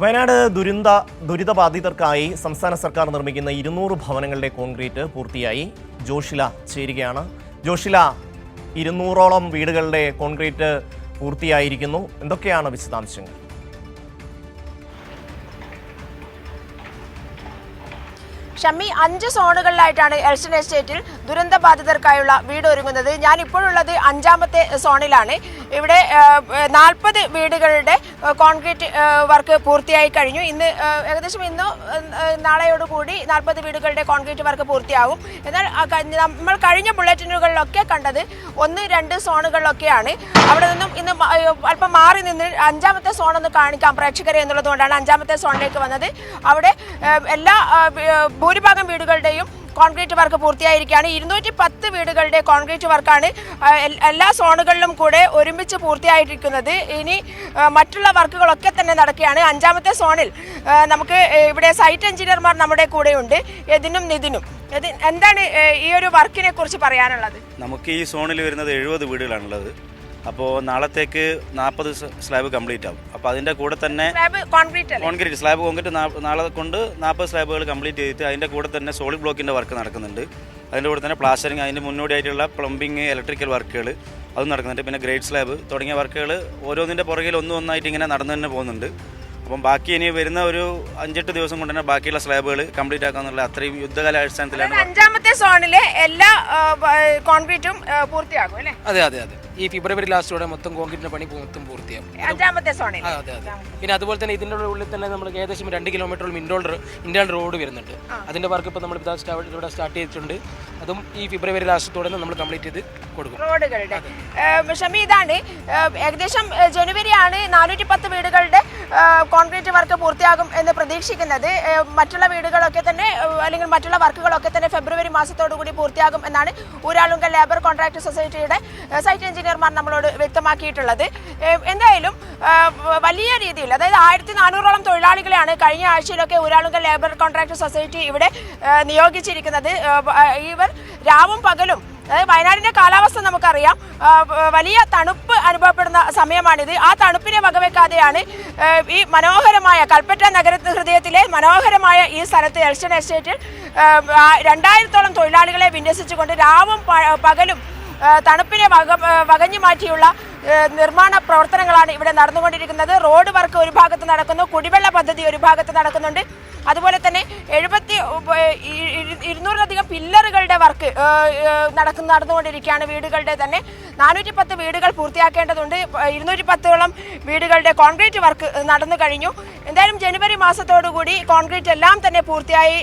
വയനാട് ദുരന്ത ദുരിതബാധിതർക്കായി സംസ്ഥാന സർക്കാർ നിർമ്മിക്കുന്ന ഇരുന്നൂറ് ഭവനങ്ങളുടെ കോൺക്രീറ്റ് പൂർത്തിയായി. ജോഷില ചേരുകയാണ്. ജോഷില ഇരുന്നൂറോളം വീടുകളുടെ കോൺക്രീറ്റ് പൂർത്തിയായിരിക്കുന്നു. എന്തൊക്കെയാണ് വിശദാംശങ്ങൾ? ഷമ്മി അഞ്ച് സോണുകളിലായിട്ടാണ് എൽസ്റ്റൺ എസ്റ്റേറ്റിൽ ദുരന്ത ബാധിതർക്കായുള്ള വീട് ഒരുങ്ങുന്നത്. ഞാൻ ഇപ്പോഴുള്ളത് അഞ്ചാമത്തെ സോണിലാണ്. ഇവിടെ നാൽപ്പത് വീടുകളുടെ കോൺക്രീറ്റ് വർക്ക് പൂർത്തിയായി കഴിഞ്ഞു. ഇന്ന് ഏകദേശം ഇന്ന് നാളെയോടുകൂടി നാൽപ്പത് വീടുകളുടെ കോൺക്രീറ്റ് വർക്ക് പൂർത്തിയാകും. എന്നാൽ നമ്മൾ കഴിഞ്ഞ ബുള്ളറ്റിനുകളിലൊക്കെ കണ്ടത് ഒന്ന് രണ്ട് സോണുകളിലൊക്കെയാണ്. അവിടെ നിന്നും ഇന്ന് അല്പം മാറി നിന്ന് അഞ്ചാമത്തെ സോൺ ഒന്ന് കാണിക്കാം പ്രേക്ഷകരെ എന്നുള്ളതുകൊണ്ടാണ് അഞ്ചാമത്തെ സോണിലേക്ക് വന്നത്. അവിടെ എല്ലാ ഭൂരിഭാഗം വീടുകളുടെയും കോൺക്രീറ്റ് വർക്ക് പൂർത്തിയായിരിക്കുകയാണ്. ഇരുന്നൂറ്റി പത്ത് വീടുകളുടെ കോൺക്രീറ്റ് വർക്കാണ് എല്ലാ സോണുകളിലും കൂടെ ഒരുമിച്ച് പൂർത്തിയായിരിക്കുന്നത്. ഇനി മറ്റുള്ള വർക്കുകളൊക്കെ തന്നെ നടക്കുകയാണ്. അഞ്ചാമത്തെ സോണിൽ നമുക്ക് ഇവിടെ സൈറ്റ് എഞ്ചിനീയർമാർ നമ്മുടെ കൂടെയുണ്ട്. എതിനും നിതിനും. എന്താണ് ഈ ഒരു വർക്കിനെ കുറിച്ച് പറയാനുള്ളത്? നമുക്ക് ഈ സോണിൽ വരുന്നത് എഴുപത് വീടുകളാണുള്ളത്. അപ്പോൾ നാളത്തേക്ക് നാൽപ്പത് സ്ലാബ് കംപ്ലീറ്റ് ആവും. അപ്പോൾ അതിന്റെ കൂടെ തന്നെ സ്ലാബ് കോൺക്രീറ്റ് അല്ലേ? കോൺക്രീറ്റ് സ്ലാബ് കോൺക്രീറ്റ് നാളെ കൊണ്ട് നാൽപ്പത് സ്ലാബുകൾ കംപ്ലീറ്റ് ചെയ്തിട്ട് അതിന്റെ കൂടെ തന്നെ സോളിഡ് ബ്ലോക്കിന്റെ വർക്ക് നടക്കുന്നുണ്ട്. അതിന്റെ കൂടെ തന്നെ പ്ലാസ്റ്ററിങ് അതിന് മുന്നോടിയായിട്ടുള്ള പ്ലംബിങ് ഇലക്ട്രിക്കൽ വർക്കുകൾ അതും നടക്കുന്നുണ്ട്. പിന്നെ ഗ്രേഡ് സ്ലാബ് തുടങ്ങിയ വർക്കുകൾ ഓരോന്നിന്റെ പുറകിൽ ഒന്നും ഒന്നായിട്ട് ഇങ്ങനെ നടന്നു തന്നെ പോകുന്നുണ്ട്. അപ്പം ബാക്കി ഇനി വരുന്ന ഒരു അഞ്ചെട്ട് ദിവസം കൊണ്ട് തന്നെ ബാക്കിയുള്ള സ്ലാബുകൾ കംപ്ലീറ്റ് ആക്കാന്നുള്ള അത്രയും യുദ്ധകാല അടിസ്ഥാനത്തിലാണ് അഞ്ചാമത്തെ സോണിലെ എല്ലാ കോൺക്രീറ്റും പൂർത്തിയാകും അല്ലേ? അതെ അതെ അതെ. ഈ ഫെബ്രുവരി ലാസ്റ്റോടെ മൊത്തം കോൺക്രീറ്റിന്റെ പണി മൊത്തം പൂർത്തിയാവും. അഞ്ചാമത്തെ സോണിൽ അതെ അതെ പിന്നെ അതുപോലെ തന്നെ ഇതിന്റെ ഉള്ളിൽ തന്നെ നമ്മൾ ഏകദേശം രണ്ട് കിലോമീറ്ററോളം ഇൻഡോൾ ഇൻഡോൾ റോഡ് വരുന്നുണ്ട്. അതിന്റെ വർക്ക് ഇപ്പോൾ നമ്മൾ ഇവിടെ സ്റ്റാർട്ട് ചെയ്തിട്ടുണ്ട്. അതും ഈ ഫെബ്രുവരി ലാസ്റ്റോടെ നമ്മൾ കംപ്ലീറ്റ് ചെയ്ത് കൊടുക്കും. റോഡുകളുടെ. ഷമി ഇതാണ് ഏകദേശം ജനുവരി ആണ് നാനൂറ്റി പത്ത് വീടുകളുടെ കോൺക്രീറ്റ് വർക്ക് പൂർത്തിയാകും എന്ന് പ്രതീക്ഷിക്കുന്നത്. മറ്റുള്ള വീടുകളൊക്കെ തന്നെ അല്ലെങ്കിൽ മറ്റുള്ള വർക്കുകളൊക്കെ തന്നെ ഫെബ്രുവരി മാസത്തോടു കൂടി പൂർത്തിയാകും എന്നാണ് ഊരാളുങ്കൽ ലേബർ കോൺട്രാക്ട് സൊസൈറ്റിയുടെ സൈറ്റ് സൈറ്റ് എഞ്ചിനീയർമാർ നമ്മളോട് വ്യക്തമാക്കിയിട്ടുള്ളത്. എന്തായാലും വലിയ രീതിയിൽ അതായത് ആയിരത്തി നാനൂറോളം തൊഴിലാളികളെയാണ് കഴിഞ്ഞ ആഴ്ചയിലൊക്കെ ഊരാളുങ്കൽ ലേബർ കോൺട്രാക്ട് സൊസൈറ്റി ഇവിടെ നിയോഗിച്ചിരിക്കുന്നത്. ഇവർ രാവും പകലും അതായത് വയനാടിന്റെ കാലാവസ്ഥ നമുക്കറിയാം. വലിയ തണുപ്പ് അനുഭവപ്പെടുന്ന സമയമാണിത്. ആ തണുപ്പിനെ വകവെക്കാതെയാണ് ഈ മനോഹരമായ കൽപ്പറ്റ നഗര ഹൃദയത്തിലെ മനോഹരമായ ഈ സ്ഥലത്ത് എൽഷൻ എസ്റ്റേറ്റിൽ രണ്ടായിരത്തോളം തൊഴിലാളികളെ വിന്യസിച്ചുകൊണ്ട് രാവും പകലും തണുപ്പിനെ വക വകഞ്ഞു മാറ്റിയുള്ള നിർമ്മാണ പ്രവർത്തനങ്ങളാണ് ഇവിടെ നടന്നുകൊണ്ടിരിക്കുന്നത്. റോഡ് വർക്ക് ഒരു ഭാഗത്ത് നടക്കുന്നു കുടിവെള്ള പദ്ധതി ഒരു ഭാഗത്ത് നടക്കുന്നുണ്ട്. അതുപോലെ തന്നെ എഴുപത്തി ഇരുന്നൂറിലധികം പില്ലറുകളുടെ വർക്ക് നടക്കുന്ന നടന്നുകൊണ്ടിരിക്കുകയാണ് വീടുകളുടെ തന്നെ. നാനൂറ്റി പത്ത് വീടുകൾ പൂർത്തിയാക്കേണ്ടതുണ്ട്. ഇരുന്നൂറ്റി പത്തോളം വീടുകളുടെ കോൺക്രീറ്റ് വർക്ക് നടന്നു കഴിഞ്ഞു. എന്തായാലും ജനുവരി മാസത്തോടുകൂടി കോൺക്രീറ്റ് എല്ലാം തന്നെ പൂർത്തിയായി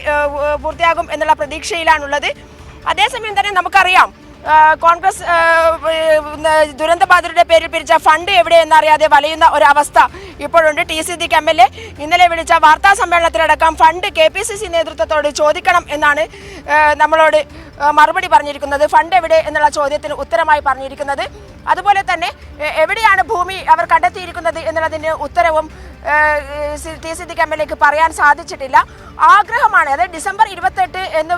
പൂർത്തിയാകും എന്നുള്ള പ്രതീക്ഷയിലാണുള്ളത്. അതേസമയം തന്നെ നമുക്കറിയാം കോൺഗ്രസ് ദുരന്തബാധിതരുടെ പേരിൽ പിരിച്ച ഫണ്ട് എവിടെയെന്നറിയാതെ വലയുന്ന ഒരവസ്ഥ ഇപ്പോഴുണ്ട്. T. Siddique M. L. A ഇന്നലെ വിളിച്ച വാർത്താ സമ്മേളനത്തിലടക്കം fund K. P. C. C നേതൃത്വത്തോട് ചോദിക്കണം എന്നാണ് നമ്മളോട് മറുപടി പറഞ്ഞിരിക്കുന്നത്. ഫണ്ട് എവിടെ എന്നുള്ള ചോദ്യത്തിന് ഉത്തരമായി പറഞ്ഞിരിക്കുന്നത്. അതുപോലെ തന്നെ എവിടെയാണ് ഭൂമി അവർ കണ്ടെത്തിയിരിക്കുന്നത് എന്നുള്ളതിന് ഉത്തരവും ടി. സി. ദിക്ക് എം. എൽ. എക്ക് പറയാൻ സാധിച്ചിട്ടില്ല. ആഗ്രഹമാണ്. അതായത് ഡിസംബർ ഇരുപത്തെട്ട് എന്ന്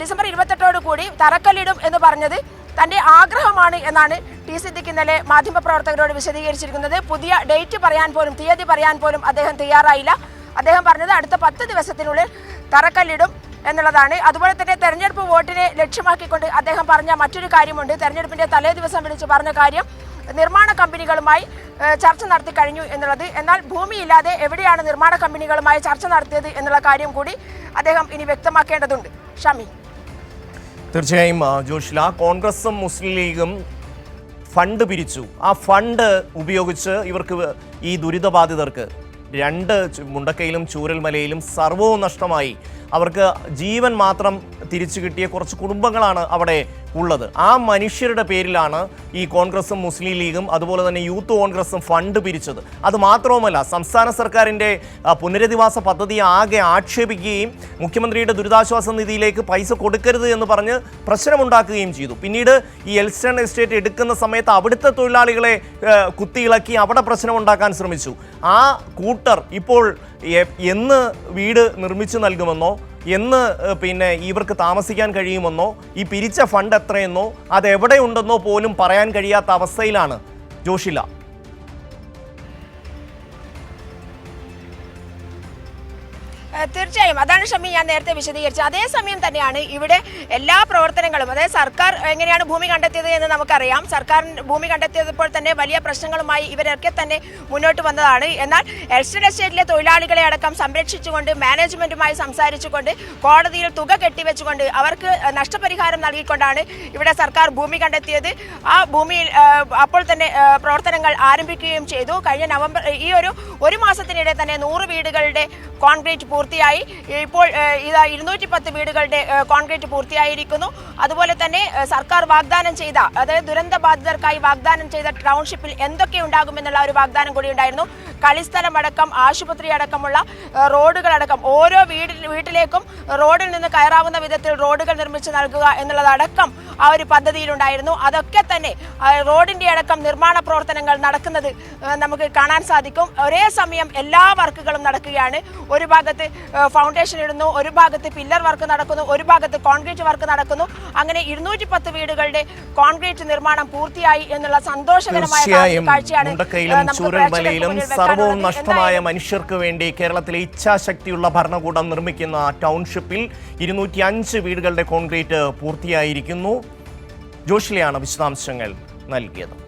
ഡിസംബർ ഇരുപത്തെട്ടോട് കൂടി തറക്കല്ലിടും എന്ന് പറഞ്ഞത് തന്റെ ആഗ്രഹമാണ് എന്നാണ് ടി സിദ്ദിഖ് ഇന്നലെ മാധ്യമപ്രവർത്തകരോട് വിശദീകരിച്ചിരിക്കുന്നത്. പുതിയ ഡേറ്റ് പറയാൻ പോലും തീയതി പറയാൻ പോലും അദ്ദേഹം തയ്യാറായില്ല. അദ്ദേഹം പറഞ്ഞത് അടുത്ത പത്ത് ദിവസത്തിനുള്ളിൽ തറക്കല്ലിടും എന്നുള്ളതാണ്. അതുപോലെ തന്നെ തെരഞ്ഞെടുപ്പ് വോട്ടിനെ ലക്ഷ്യമാക്കിക്കൊണ്ട് അദ്ദേഹം പറഞ്ഞ മറ്റൊരു കാര്യമുണ്ട്. തെരഞ്ഞെടുപ്പിന്റെ തലേ ദിവസം വിളിച്ച് പറഞ്ഞ കാര്യം നിർമ്മാണ കമ്പനികളുമായി ചർച്ച നടത്തി കഴിഞ്ഞു എന്നുള്ളത്. എന്നാൽ ഭൂമിയില്ലാതെ എവിടെയാണ് നിർമ്മാണ കമ്പനികളുമായി ചർച്ച നടത്തിയത് എന്നുള്ള കാര്യം കൂടി അദ്ദേഹം ഇനി വ്യക്തമാക്കേണ്ടതുണ്ട്. ഷമി. തീർച്ചയായും ജോഷില കോൺഗ്രസും മുസ്ലിം ലീഗും ഫണ്ട് പിരിച്ചു. ആ ഫണ്ട് ഉപയോഗിച്ച് ഇവർക്ക് ഈ ദുരിതബാധിതർക്ക് രണ്ട് മുണ്ടക്കയിലും ചൂരൽമലയിലും സർവവും നഷ്ടമായി. അവർക്ക് ജീവൻ മാത്രം തിരിച്ചു കിട്ടിയ കുറച്ച് കുടുംബങ്ങളാണ് അവിടെ ഉള്ളത്. ആ മനുഷ്യരുടെ പേരിലാണ് ഈ കോൺഗ്രസും മുസ്ലിം ലീഗും അതുപോലെ തന്നെ യൂത്ത് കോൺഗ്രസും ഫണ്ട് പിരിച്ചത്. അത് മാത്രവുമല്ല സംസ്ഥാന സർക്കാരിന്റെ പുനരധിവാസ പദ്ധതി ആകെ ആക്ഷേപിക്കുകയും മുഖ്യമന്ത്രിയുടെ ദുരിതാശ്വാസ നിധിയിലേക്ക് പൈസ കൊടുക്കരുത് എന്ന് പറഞ്ഞ് പ്രശ്നമുണ്ടാക്കുകയും ചെയ്തു. പിന്നീട് ഈ എൽസ്റ്റൺ എസ്റ്റേറ്റ് എടുക്കുന്ന സമയത്ത് അവിടുത്തെ തൊഴിലാളികളെ കുത്തിയിളക്കി അവിടെ പ്രശ്നമുണ്ടാക്കാൻ ശ്രമിച്ചു. ആ കൂട്ടർ ഇപ്പോൾ എന്ന് വീട് നിർമ്മിച്ചു നൽകുമെന്നോ എന്ന് പിന്നെ ഇവർക്ക് താമസിക്കാൻ കഴിയുമെന്നോ ഈ പിരിച്ച ഫണ്ട് എത്രയെന്നോ അത് എവിടെയുണ്ടെന്നോ പോലും പറയാൻ കഴിയാത്ത അവസ്ഥയിലാണ് ജോഷില. തീർച്ചയായും. അതാണ് ഷമി ഞാൻ നേരത്തെ വിശദീകരിച്ചത്. അതേസമയം തന്നെയാണ് ഇവിടെ എല്ലാ പ്രവർത്തനങ്ങളും അതായത് സർക്കാർ എങ്ങനെയാണ് ഭൂമി കണ്ടെത്തിയത് എന്ന് നമുക്കറിയാം. സർക്കാർ ഭൂമി കണ്ടെത്തിയപ്പോൾ തന്നെ വലിയ പ്രശ്നങ്ങളുമായി ഇവരൊക്കെ തന്നെ മുന്നോട്ട് വന്നതാണ്. എന്നാൽ എസ്റ്റേറ്റ് എസ്റ്റേറ്റിലെ തൊഴിലാളികളെ അടക്കം സംരക്ഷിച്ചുകൊണ്ട് മാനേജ്മെന്റുമായി സംസാരിച്ചുകൊണ്ട് കോടതിയിൽ തുക കെട്ടിവെച്ചുകൊണ്ട് അവർക്ക് നഷ്ടപരിഹാരം നൽകിക്കൊണ്ടാണ് ഇവിടെ സർക്കാർ ഭൂമി കണ്ടെത്തിയത്. ആ ഭൂമിയിൽ അപ്പോൾ തന്നെ പ്രവർത്തനങ്ങൾ ആരംഭിക്കുകയും ചെയ്തു. കഴിഞ്ഞ നവംബർ ഈ ഒരു ഒരു മാസത്തിനിടെ തന്നെ നൂറ് വീടുകളുടെ കോൺക്രീറ്റ് പൂർത്തിയായി. ഇപ്പോൾ ഇതാ ഇരുന്നൂറ്റി പത്ത് വീടുകളുടെ കോൺക്രീറ്റ് പൂർത്തിയായിരിക്കുന്നു. അതുപോലെ തന്നെ സർക്കാർ വാഗ്ദാനം ചെയ്ത അതായത് ദുരന്ത ബാധിതർക്കായി വാഗ്ദാനം ചെയ്ത ടൗൺഷിപ്പിൽ എന്തൊക്കെ ഉണ്ടാകുമെന്നുള്ള ഒരു വാഗ്ദാനം കൂടി ഉണ്ടായിരുന്നു. കളിസ്ഥലം അടക്കം ആശുപത്രി അടക്കമുള്ള റോഡുകളടക്കം ഓരോ വീടിൽ വീട്ടിലേക്കും റോഡിൽ നിന്ന് കയറാവുന്ന വിധത്തിൽ റോഡുകൾ നിർമ്മിച്ച് നൽകുക എന്നുള്ളതടക്കം ആ ഒരു പദ്ധതിയിലുണ്ടായിരുന്നു. അതൊക്കെ തന്നെ റോഡിന്റെ അടക്കം നിർമ്മാണ പ്രവർത്തനങ്ങൾ നടക്കുന്നത് നമുക്ക് കാണാൻ സാധിക്കും. ഒരേ സമയം എല്ലാ വർക്കുകളും നടക്കുകയാണ്. ഒരു ഭാഗത്ത് ഫൗണ്ടേഷൻ ഇടുന്നു ഒരു ഭാഗത്ത് പില്ലർ വർക്ക് നടക്കുന്നു ഒരു ഭാഗത്ത് കോൺക്രീറ്റ് വർക്ക് നടക്കുന്നു. അങ്ങനെ ഇരുന്നൂറ്റി പത്ത് വീടുകളുടെ കോൺക്രീറ്റ് നിർമ്മാണം പൂർത്തിയായി എന്നുള്ള സന്തോഷകരമായ കാഴ്ചയാണ് സർവവും നഷ്ടമായ മനുഷ്യർക്ക് വേണ്ടി കേരളത്തിലെ ഇച്ഛാശക്തിയുള്ള ഭരണകൂടം നിർമ്മിക്കുന്ന ടൗൺഷിപ്പിൽ ഇരുന്നൂറ്റി അഞ്ച് വീടുകളുടെ കോൺക്രീറ്റ് പൂർത്തിയായിരിക്കുന്നു. ജോഷിലെയാണ് വിശദാംശങ്ങൾ നൽകിയത്.